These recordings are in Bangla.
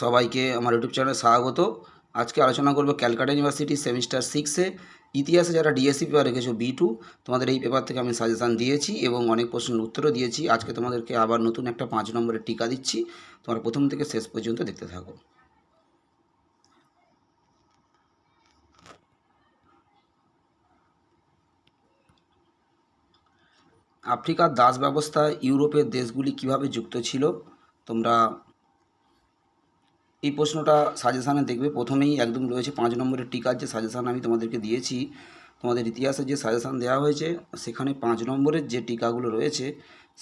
সবাইকে আমার ইউটিউব চ্যানেলে স্বাগত। আজকে আলোচনা করব ক্যালকাটা ইউনিভার্সিটি সেমিস্টার সিক্সে ইতিহাসে যারা ডিএসসি পেপার রেখেছো বি টু তোমাদের এই পেপার থেকে আমি সাজেশান দিয়েছি এবং অনেক প্রশ্নের উত্তরও দিয়েছি। আজকে তোমাদেরকে আবার নতুন একটা পাঁচ নম্বরের টিকা দিচ্ছি। তোমরা প্রথম থেকে শেষ পর্যন্ত দেখতে থাকো। আফ্রিকার দাস ব্যবস্থায় ইউরোপের দেশগুলি কীভাবে যুক্ত ছিল? তোমরা এই প্রশ্নটা সাজেশানে দেখবে। প্রথমেই একদম রয়েছে পাঁচ নম্বরের টিকার যে সাজেশান আমি তোমাদেরকে দিয়েছি, তোমাদের ইতিহাসে যে সাজেশান দেওয়া হয়েছে, সেখানে পাঁচ নম্বরের যে টিকাগুলো রয়েছে,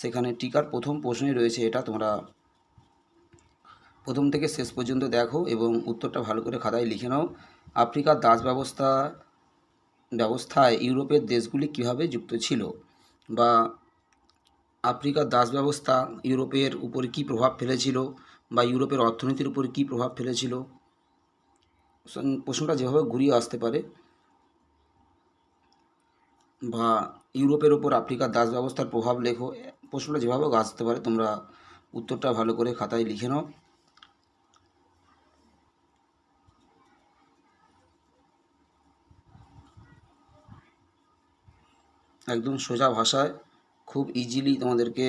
সেখানে টিকার প্রথম প্রশ্নই রয়েছে এটা তোমরা প্রথম থেকে শেষ পর্যন্ত দেখো এবং উত্তরটা ভালো করে খাতায় লিখে নাও। আফ্রিকার দাস ব্যবস্থা, ব্যবস্থায় ইউরোপের দেশগুলি কীভাবে যুক্ত ছিল বা আফ্রিকার দাস ব্যবস্থা ইউরোপের উপরে কী প্রভাব ফেলেছিল বা ইউরোপের অর্থনীতির উপরে কী প্রভাব ফেলেছিল? প্রশ্নটা যেভাবে ঘুরিয়ে আসতে পারে, বা ইউরোপের ওপর আফ্রিকার দাস ব্যবস্থার প্রভাব লেখো প্রশ্নটা যেভাবে আসতে পারে, তোমরা উত্তরটা ভালো করে খাতায় লিখে নাও। একদম সোজা ভাষায়, খুব ইজিলি তোমাদেরকে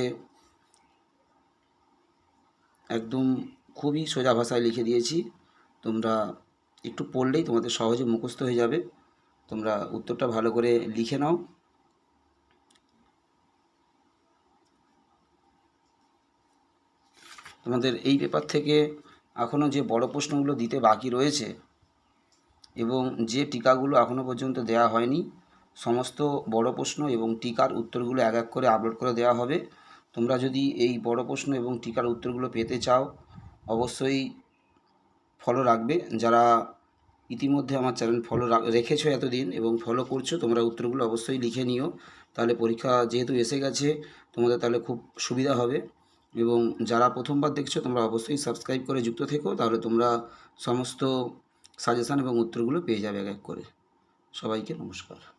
একদম খুবই সোজা ভাষায় লিখে দিয়েছি। তোমরা একটু পড়লেই তোমাদের সহজে মুখস্থ হয়ে যাবে। তোমরা উত্তরটা ভালো করে লিখে নাও। তোমাদের এই পেপার থেকে এখনও যে বড় প্রশ্নগুলো দিতে বাকি রয়েছে এবং যে টিকাগুলো এখনও পর্যন্ত দেওয়া হয়নি, সমস্ত বড় প্রশ্ন এবং টিকার উত্তরগুলো এক এক করে আপলোড করে দেওয়া হবে। তোমরা যদি এই বড় প্রশ্ন এবং টিকার উত্তরগুলো পেতে চাও, অবশ্যই ফলো রাখবে। যারা ইতিমধ্যে আমার চ্যানেল ফলো রেখেছো এতদিন এবং ফলো করছ, তোমরা উত্তরগুলো অবশ্যই লিখে নিও। তাহলে পরীক্ষা যেহেতু এসে গেছে, তোমাদের তাহলে খুব সুবিধা হবে। এবং যারা প্রথমবার দেখছ, তোমরা অবশ্যই সাবস্ক্রাইব করে যুক্ত থেকো, তাহলে তোমরা সমস্ত সাজেশান এবং উত্তরগুলো পেয়ে যাবে এক এক করে। সবাইকে নমস্কার।